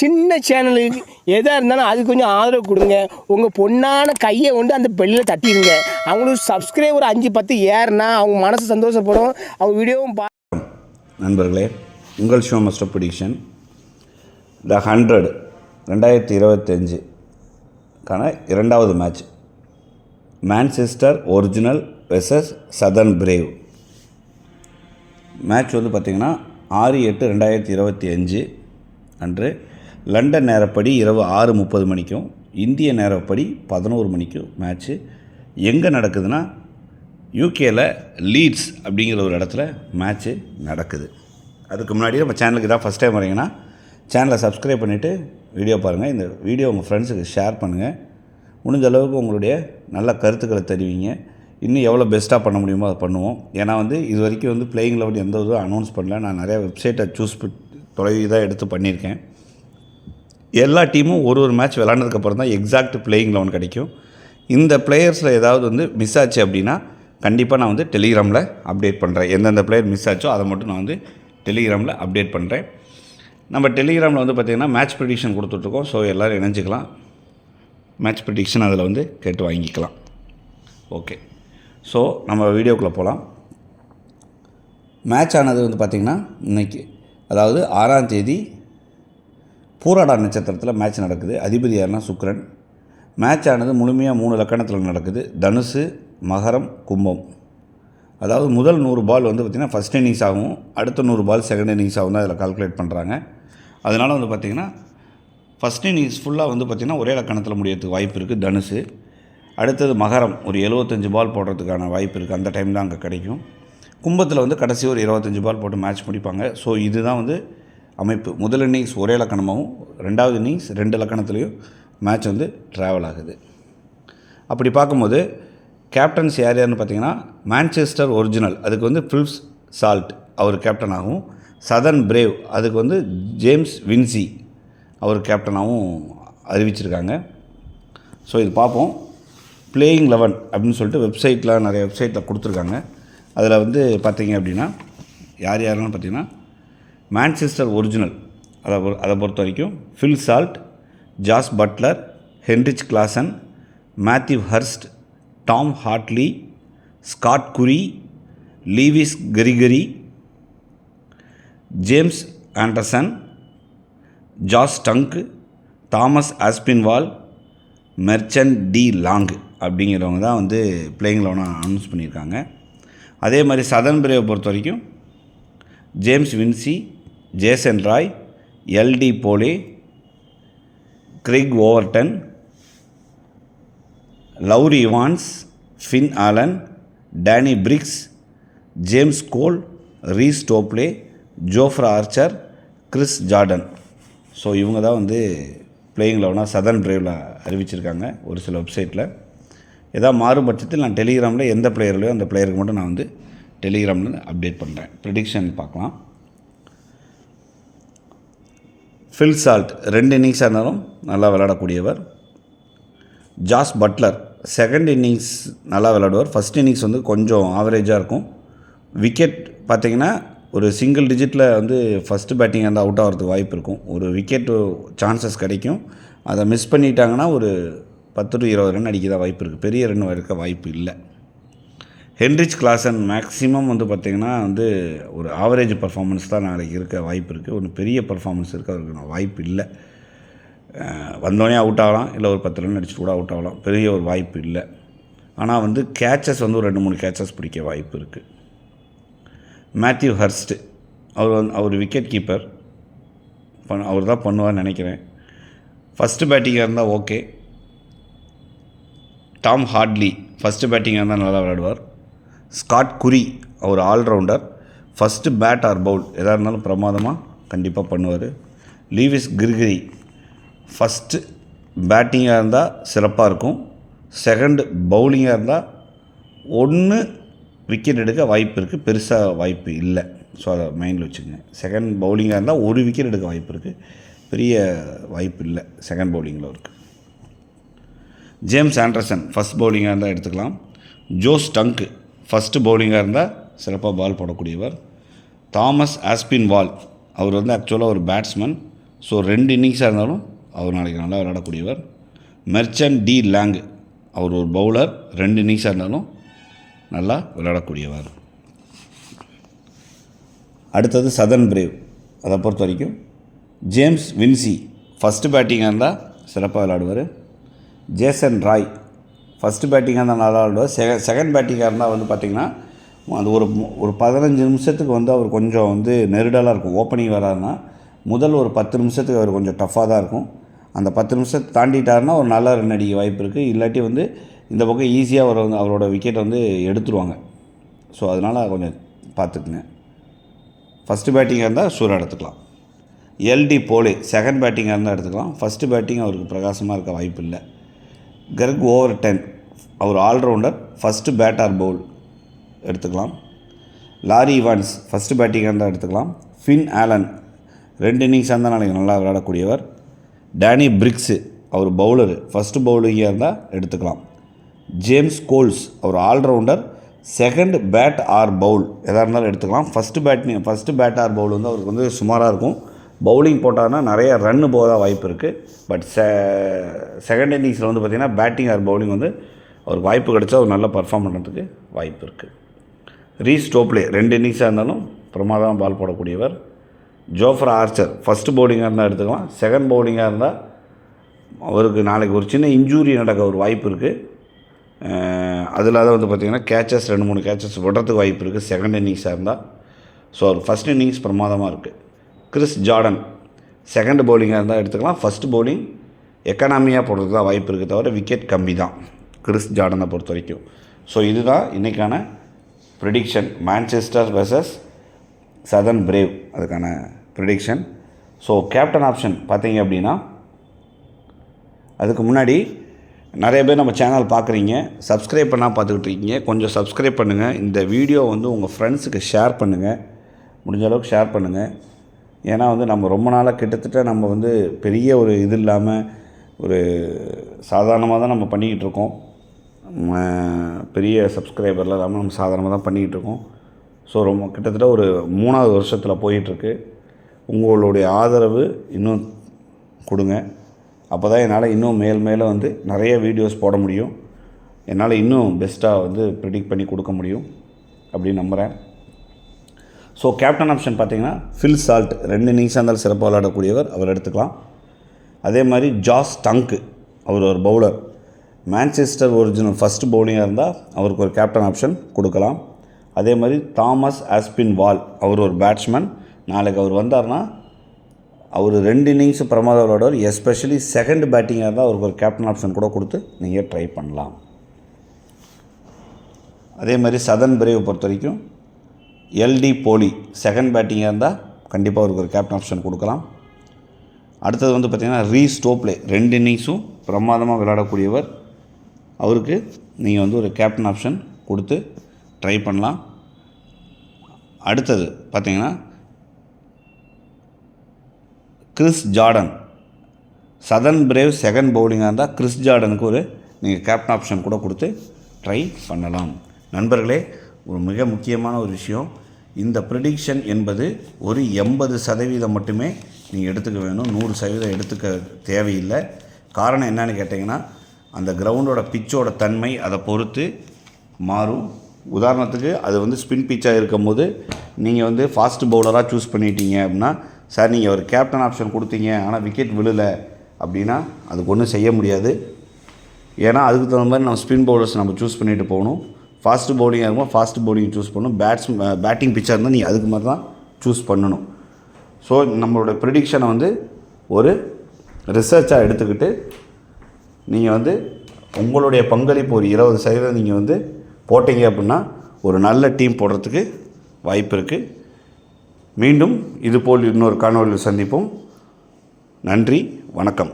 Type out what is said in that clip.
சின்ன சேனலுக்கு எதாக இருந்தாலும் அது கொஞ்சம் ஆதரவு கொடுங்க. உங்கள் பொண்ணான கையை கொண்டு அந்த பெல்லில் தட்டிடுங்க அவங்களுக்கு சப்ஸ்கிரைபர் அஞ்சு பத்து ஏறுனா அவங்க மனசு சந்தோஷப்படும். அவங்க வீடியோவும் பா நண்பர்களே உங்கள் ஷோ மஸ்டர் ப்ரிடிக்ஷன் த ஹண்ட்ரட் ரெண்டாயிரத்தி இருபத்தஞ்சுக்கான இரண்டாவது match Manchester Original versus Southern Brave match வந்து பார்த்திங்கன்னா ஆறு எட்டு ரெண்டாயிரத்தி இருபத்தி அஞ்சு அன்று லண்டன் நேரப்படி இரவு ஆறு முப்பது மணிக்கும் இந்திய நேரப்படி பதினோரு மணிக்கும் மேட்ச்சு எங்கே நடக்குதுன்னா யூகேயில் லீட்ஸ் அப்படிங்கிற ஒரு இடத்துல மேட்ச்சு நடக்குது. அதுக்கு முன்னாடி நம்ம சேனலுக்கு தான் ஃபஸ்ட் டைம் வரீங்கன்னா சேனலை சப்ஸ்கிரைப் பண்ணிவிட்டு வீடியோ பாருங்கள் இந்த வீடியோ உங்கள் ஃப்ரெண்ட்ஸுக்கு ஷேர் பண்ணுங்கள் முடிஞ்ச அளவுக்கு உங்களுடைய நல்ல கருத்துக்களை தெரிவிங்க. இன்னும் எவ்வளோ பெஸ்ட்டாக பண்ண முடியுமோ அதை பண்ணுவோம். ஏன்னா வந்து இது வரைக்கும் வந்து பிளேயிங் லெவல் எந்த இதுவும் அனௌன்ஸ் பண்ணல. நான் நிறையா வெப்சைட்டை சூஸ் தொலைவி தான் எடுத்து பண்ணியிருக்கேன். எல்லா டீமும் ஒரு ஒரு மேட்ச் விளாண்டதுக்கப்புறம் தான் எக்ஸாக்ட் பிளேயிங் லெவன் கிடைக்கும். இந்த பிளேயர்ஸில் ஏதாவது வந்து மிஸ் ஆச்சு அப்படின்னா கண்டிப்பாக நான் வந்து டெலிகிராமில் அப்டேட் பண்ணுறேன் எந்தெந்த பிளேயர் மிஸ் ஆச்சோ அதை மட்டும் நான் வந்து டெலிகிராமில் அப்டேட் பண்ணுறேன் நம்ம டெலிகிராமில் வந்து பார்த்திங்கன்னா மேட்ச் ப்ரிடிக்ஷன் கொடுத்துட்ருக்கோம். ஸோ எல்லோரும் இணைஞ்சிக்கலாம். மேட்ச் ப்ரிடிக்ஷன் அதில் வந்து கேட்டு வாங்கிக்கலாம். ஓகே ஸோ நம்ம வீடியோக்குள்ளே போகலாம் மேட்ச் ஆனது வந்து பார்த்திங்கன்னா இன்னைக்கு அதாவது ஆறாம் தேதி பூராடா நட்சத்திரத்தில் மேட்ச் நடக்குது. அதிபதி யாருன்னா சுக்கரன். மேட்ச் ஆனது முழுமையாக மூணு லக்கணத்தில் நடக்குது. தனுசு மகரம் கும்பம். அதாவது முதல் நூறு பால் வந்து பார்த்திங்கன்னா ஃபஸ்ட் இன்னிங்ஸ் ஆகும். அடுத்த நூறு பால் செகண்ட் இன்னிங்ஸ் ஆகும் தான் அதில் கால்குலேட் பண்ணுறாங்க அதனால் வந்து பார்த்திங்கன்னா ஃபஸ்ட் இன்னிங்ஸ் ஃபுல்லாக வந்து பார்த்திங்கன்னா ஒரே லக்கணத்தில் முடியறதுக்கு வாய்ப்பு இருக்குது தனுசு. அடுத்தது மகரம். ஒரு எழுபத்தஞ்சு பால் போடுறதுக்கான வாய்ப்பு இருக்குது அந்த டைம் தான் அங்கே கிடைக்கும். கும்பத்தில் வந்து கடைசி ஒரு இருபத்தஞ்சி பால் போட்டு மேட்ச் முடிப்பாங்க. ஸோ இதுதான் வந்து அமைப்பு. முதல் இன்னிங்ஸ் ஒரே லக்கணமாகவும் ரெண்டாவது இன்னிங்ஸ் ரெண்டு லக்கணத்துலேயும் மேட்ச் வந்து ட்ராவல் ஆகுது. அப்படி பார்க்கும்போது கேப்டன்ஸ் யார் யாருன்னு பார்த்தீங்கன்னா மான்செஸ்டர் ஒரிஜினல் அதுக்கு வந்து ஃபில்ப்ஸ் சால்ட் அவர் கேப்டனாகவும் சதன் சதர்ன் பிரேவ் அதுக்கு வந்து ஜேம்ஸ் வின்சி அவர் கேப்டனாகவும் அறிவிச்சிருக்காங்க. ஸோ இது பார்ப்போம். பிளேயிங் லெவன் அப்படின்னு சொல்லிட்டு வெப்சைட்டில் நிறைய வெப்சைட்டில் கொடுத்துருக்காங்க. அதில் வந்து பார்த்தீங்க அப்படின்னா யார் யாருன்னு பார்த்தீங்கன்னா மான்செஸ்டர் ஒரிஜினல் அதை பொ- அதை பொறுத்த வரைக்கும் Phil Salt Jos Buttler Heinrich Klaasen Matthew Hurst Tom Hartley Scott Currie Lewis Gregory James Anderson Josh Tongue Thomas Aspinwall Marchant de Lange அப்படிங்கிறவங்க தான் வந்து பிளேயிங் லோனாக அனௌன்ஸ் பண்ணியிருக்காங்க. அதே மாதிரி சதன் பிரேவை பொறுத்த வரைக்கும் ஜேம்ஸ் வின்சி ஜேசன் ராய் எல்டி போலி Craig Overton Laurie Evans Finn Allen Danny Briggs James Cole Reece Topley Jofra Archer Chris Jordan. So இவங்க தான் வந்து பிளேயிங் லெவனாக சதர்ன் பிரேவில் அறிவிச்சிருக்காங்க ஒரு சில வெப்சைட்டில் ஏதாவது மாறுபட்சத்தில் நான் டெலிகிராமில் எந்த பிளேயர்லையோ அந்த பிளேயருக்கு மட்டும் நான் வந்து டெலிகிராமில் அப்டேட் பண்ணுறேன் ப்ரிடிக்ஷன் பார்க்கலாம். ஃபில் சால்ட் ரெண்டு இன்னிங்ஸாக இருந்தாலும் நல்லா விளையாடக்கூடியவர். ஜாஸ் பட்லர் செகண்ட் இன்னிங்ஸ் நல்லா விளையாடுவார். ஃபஸ்ட் இன்னிங்ஸ் வந்து கொஞ்சம் ஆவரேஜாக இருக்கும். விக்கெட் பார்த்தீங்கன்னா ஒரு சிங்கிள் டிஜிட்டில் வந்து ஃபஸ்ட்டு பேட்டிங் வந்து அவுட் ஆகிறதுக்கு வாய்ப்பு இருக்கும். ஒரு விக்கெட்டு சான்சஸ் கிடைக்கும். அதை மிஸ் பண்ணிட்டாங்கன்னா ஒரு பத்து டு இருபது ரன் அடிக்க தான் வாய்ப்பு இருக்குது பெரிய ரன் இருக்க வாய்ப்பு இல்லை. ஹென்ரிச் கிளாசன் மேக்ஸிமம் வந்து பார்த்திங்கன்னா வந்து ஒரு ஆவரேஜ் பர்ஃபார்மன்ஸ் தான் நாளைக்கு இருக்க வாய்ப்பு இருக்குது ஒரு பெரிய பர்ஃபார்மன்ஸ் இருக்க அவருக்கு வாய்ப்பு இல்லை. வந்தோடனே அவுட் ஆகலாம். இல்லை ஒரு பத்து ரன் அடிச்சுட்டு கூட அவுட் ஆகலாம். பெரிய ஒரு வாய்ப்பு இல்லை. ஆனால் வந்து கேச்சஸ் வந்து ஒரு ரெண்டு மூணு கேச்சஸ் பிடிக்க வாய்ப்பு இருக்குது மேத்யூ ஹர்ஸ்ட் அவர் வந்து அவர் விக்கெட் கீப்பர் பண் அவர் தான் பண்ணுவார்னு நினைக்கிறேன். ஃபஸ்ட்டு பேட்டிங்காக இருந்தால் ஓகே டாம் ஹார்ட்லி ஃபஸ்ட்டு பேட்டிங்காக இருந்தால் நல்லா விளையாடுவார். Scott query our all rounder. First bat or bowl எதாக இருந்தாலும் பிரமாதமாக கண்டிப்பாக பண்ணுவார். லீவிஸ் கிரிகிரி ஃபஸ்ட்டு பேட்டிங்காக இருந்தால் சிறப்பாக இருக்கும். செகண்ட் பவுலிங்காக இருந்தால் ஒன்று விக்கெட் எடுக்க வாய்ப்பு இருக்குது பெருசாக வாய்ப்பு இல்லை. ஸோ அதை மைண்டில் வச்சுக்கோங்க. செகண்ட் பவுலிங்காக இருந்தால் ஒரு விக்கெட் எடுக்க வாய்ப்பு இருக்குது பெரிய வாய்ப்பு இல்லை. செகண்ட் பவுலிங்கில் இருக்குது ஜேம்ஸ் ஆண்டர்சன் ஃபஸ்ட் பவுலிங்காக இருந்தால் எடுத்துக்கலாம். ஜோஸ் டங்கு ஃபஸ்ட்டு பவுலிங்காக இருந்தால் சிறப்பாக பால் போடக்கூடியவர். தாமஸ் ஆஸ்பின் வால் அவர் வந்து ஆக்சுவலாக ஒரு பேட்ஸ்மேன் ஸோ ரெண்டு இன்னிங்ஸாக இருந்தாலும் அவர் நாளைக்கு நல்லா விளையாடக்கூடியவர். மெர்ச்சன்ட் டி லேங் அவர் ஒரு பவுலர் ரெண்டு இன்னிங்ஸாக இருந்தாலும் நல்லா விளையாடக்கூடியவர். அடுத்தது சதன் பிரேவ் அதை பொறுத்த வரைக்கும் ஜேம்ஸ் வின்சி ஃபஸ்ட்டு பேட்டிங்காக இருந்தால் சிறப்பாக விளையாடுவார். ஜேசன் ராய் ஃபஸ்ட்டு பேட்டிங்காக இருந்தால் நல்லா விளையாடுவார் செக செகண்ட் பேட்டிங்காக இருந்தால் வந்து பார்த்திங்கன்னா அது ஒரு ஒரு பதினஞ்சு நிமிஷத்துக்கு வந்து அவர் கொஞ்சம் வந்து நெருடலாக இருக்கும். ஓப்பனிங் வராருன்னா முதல் ஒரு பத்து நிமிஷத்துக்கு அவர் கொஞ்சம் டஃப்பாக தான் இருக்கும். அந்த பத்து நிமிஷத்தை தாண்டிட்டாருன்னா ஒரு நல்ல ரன் அடிக்க வாய்ப்பு இருக்குது இல்லாட்டி வந்து இந்த பக்கம் ஈஸியாக அவர் வந்து அவரோட விக்கெட்டை வந்து எடுத்துருவாங்க. ஸோ அதனால் கொஞ்சம் பார்த்துக்குங்க ஃபஸ்ட்டு பேட்டிங்காக இருந்தால் சூரா எடுத்துக்கலாம். எல்டி போலே செகண்ட் பேட்டிங்காக இருந்தால் எடுத்துக்கலாம். ஃபஸ்ட்டு பேட்டிங் அவருக்கு பிரகாசமாக இருக்க வாய்ப்பு இல்லை. Craig Overton our all rounder first bat or bowl எடுத்துக்கலாம். லாரி இவான்ஸ் ஃபஸ்ட்டு பேட்டிங்காக இருந்தால் எடுத்துக்கலாம். ஃபின் ஆலன் ரெண்டு இன்னிங்ஸாக இருந்தால் நாளைக்கு நல்லா விளையாடக்கூடியவர். டேனி பிரிக்ஸு அவர் பவுலரு ஃபஸ்ட்டு பவுலிங்காக இருந்தால் எடுத்துக்கலாம். James Coles our all rounder second bat or bowl எதாக இருந்தாலும் எடுத்துக்கலாம். First bat first bat or bowl வந்து அவருக்கு வந்து சுமாராக இருக்கும். பவுலிங் போட்டாங்கன்னா நிறைய ரன்னு போக வாய்ப்பு இருக்குது பட் செ செகண்ட் இன்னிங்ஸில் வந்து பார்த்திங்கன்னா பேட்டிங் ஆர் பவுலிங் வந்து அவருக்கு வாய்ப்பு கிடைச்சா ஒரு நல்லா பர்ஃபார்ம் பண்ணுறதுக்கு வாய்ப்பு இருக்குது ரீஸ் டோப்லே ரெண்டு இன்னிங்ஸாக இருந்தாலும் பிரமாதமாக பால் போடக்கூடியவர். ஜோஃப்ரா ஆர்ச்சர் ஃபஸ்ட்டு பவுலிங்காக இருந்தால் எடுத்துக்கலாம். செகண்ட் பவுலிங்காக இருந்தால் அவருக்கு நாளைக்கு ஒரு சின்ன இன்ஜூரி நடக்க ஒரு வாய்ப்பு இருக்குது அது இல்லாத வந்து பார்த்திங்கன்னா கேச்சஸ் ரெண்டு மூணு கேச்சஸ் விடுறதுக்கு வாய்ப்பு இருக்குது செகண்ட் இன்னிங்ஸாக இருந்தால் ஸோ அவர் ஃபஸ்ட் இன்னிங்ஸ் பிரமாதமாக இருக்குது கிறிஸ் ஜார்டன். செகண்ட் பவுலிங்காக இருந்தால் எடுத்துக்கலாம். ஃபஸ்ட் பவுலிங் எக்கனாமியாக போடுறதுக்கு தான் வாய்ப்பு இருக்குது தவிர விக்கெட் கம்மி தான். கிறிஸ் ஜார்டனை பொறுத்த வரைக்கும் ஸோ இதுதான் இன்றைக்கான prediction Manchester versus Southern Brave அதுக்கான ப்ரிடிக்ஷன் ஸோ கேப்டன் ஆப்ஷன் பார்த்தீங்க அப்படின்னா அதுக்கு முன்னாடி நிறைய பேர் நம்ம சேனல் பார்க்குறீங்க. சப்ஸ்கிரைப் பண்ணால் பார்த்துக்கிட்டு இருக்கீங்க. கொஞ்சம் சப்ஸ்கிரைப் பண்ணுங்கள் இந்த வீடியோ வந்து உங்கள் ஃப்ரெண்ட்ஸுக்கு ஷேர் பண்ணுங்கள் முடிஞ்ச அளவுக்கு ஷேர் பண்ணுங்கள் ஏன்னா வந்து நம்ம ரொம்ப நாளாக கிட்டத்தட்ட நம்ம வந்து பெரிய ஒரு இது இல்லாமல் ஒரு சாதாரணமாக தான் நம்ம பண்ணிக்கிட்டு இருக்கோம். பெரிய சப்ஸ்கிரைபர்லாம் இல்லாமல் நம்ம சாதாரணமாக தான் பண்ணிக்கிட்டு இருக்கோம். ஸோ ரொம்ப கிட்டத்தட்ட ஒரு மூணாவது வருஷத்தில் போயிட்டுருக்கு உங்களுடைய ஆதரவு இன்னும் கொடுங்க. அப்போ தான் என்னால் இன்னும் மேல் மேலே வந்து நிறைய வீடியோஸ் போட முடியும். என்னால் இன்னும் பெஸ்ட்டாக வந்து ப்ரிடிக்ட் பண்ணி கொடுக்க முடியும். அப்படின்னு நம்புகிறேன் ஸோ கேப்டன் ஆப்ஷன் பார்த்தீங்கன்னா ஃபில் சால்ட் ரெண்டு இன்னிங்ஸாக இருந்தாலும் சிறப்பாக விளையாடக்கூடியவர். அவர் எடுத்துக்கலாம். அதே மாதிரி ஜாஸ் டங்க்கு அவர் ஒரு பவுலர் மேன்செஸ்டர் ஒரிஜினல் ஃபஸ்ட் பவுலிங்காக இருந்தால் அவருக்கு ஒரு கேப்டன் ஆப்ஷன் கொடுக்கலாம். அதே மாதிரி தாமஸ் ஆஸ்பின் வால் அவர் ஒரு பேட்ஸ்மேன் நாளைக்கு அவர் வந்தார்னா அவர் ரெண்டு இன்னிங்ஸ் பிரமாத விளையாடுவார். எஸ்பெஷலி செகண்ட் பேட்டிங்காக இருந்தால் அவருக்கு ஒரு கேப்டன் ஆப்ஷன் கூட கொடுத்து நீங்கள் ட்ரை பண்ணலாம். அதே மாதிரி சதன் பிரேவை பொறுத்த வரைக்கும் எல்டி போலி செகண்ட் பேட்டிங்காக இருந்தால் கண்டிப்பாக அவருக்கு ஒரு கேப்டன் ஆப்ஷன் கொடுக்கலாம். அடுத்தது வந்து பார்த்திங்கன்னா ரீ ஸ்டோப்லே ரெண்டு இன்னிங்ஸும் பிரமாதமாக விளையாடக்கூடியவர். அவருக்கு நீங்கள் வந்து ஒரு கேப்டன் ஆப்ஷன் கொடுத்து ட்ரை பண்ணலாம். அடுத்தது பார்த்தீங்கன்னா Chris Jordan. Southern Brave second பவுலிங்காக இருந்தால் கிறிஸ் ஜார்டனுக்கு ஒரு நீங்கள் கேப்டன் ஆப்ஷன் கூட கொடுத்து ட்ரை பண்ணலாம். நண்பர்களே ஒரு மிக முக்கியமான ஒரு விஷயம். இந்த ப்ரிடிக்ஷன் என்பது ஒரு எண்பது சதவீதம் மட்டுமே நீங்கள் எடுத்துக்க வேணும். நூறு சதவீதம் எடுத்துக்க தேவையில்லை. காரணம் என்னன்னு கேட்டிங்கன்னா அந்த கிரவுண்டோட பிச்சோட தன்மை அதை பொறுத்து மாறும். உதாரணத்துக்கு அது வந்து ஸ்பின் பிச்சாக இருக்கும்போது நீங்கள் வந்து ஃபாஸ்ட் பவுலராக சூஸ் பண்ணிட்டீங்க அப்படின்னா சார் நீங்கள் ஒரு கேப்டன் ஆப்ஷன் கொடுத்தீங்க ஆனால் விக்கெட் விழலை அப்படின்னா அதுக்கு ஒன்றும் செய்ய முடியாது. ஏன்னா அதுக்கு தகுந்த மாதிரி நம்ம ஸ்பின் பவுலர்ஸ் நம்ம சூஸ் பண்ணிட்டு போகணும். ஃபாஸ்ட் பவுலிங்காக இருக்கும்போது ஃபாஸ்ட் பவுலிங் சூஸ் பண்ணணும். பேட்ஸ் பேட்டிங் பிச்சாக இருந்தால் நீங்கள் அதுக்கு மாதிரி தான் சூஸ் பண்ணணும். ஸோ நம்மளோட ப்ரிடிக்ஷனை வந்து ஒரு ரிசர்ச்சாக எடுத்துக்கிட்டு நீங்கள் வந்து உங்களுடைய பங்களிப்பு ஒரு இருபது சதவீதம் நீங்கள் வந்து போட்டீங்க அப்படின்னா ஒரு நல்ல டீம் போடுறதுக்கு வாய்ப்பு இருக்குது மீண்டும் இதுபோல் இன்னொரு காணொலியில் சந்திப்போம். நன்றி வணக்கம்.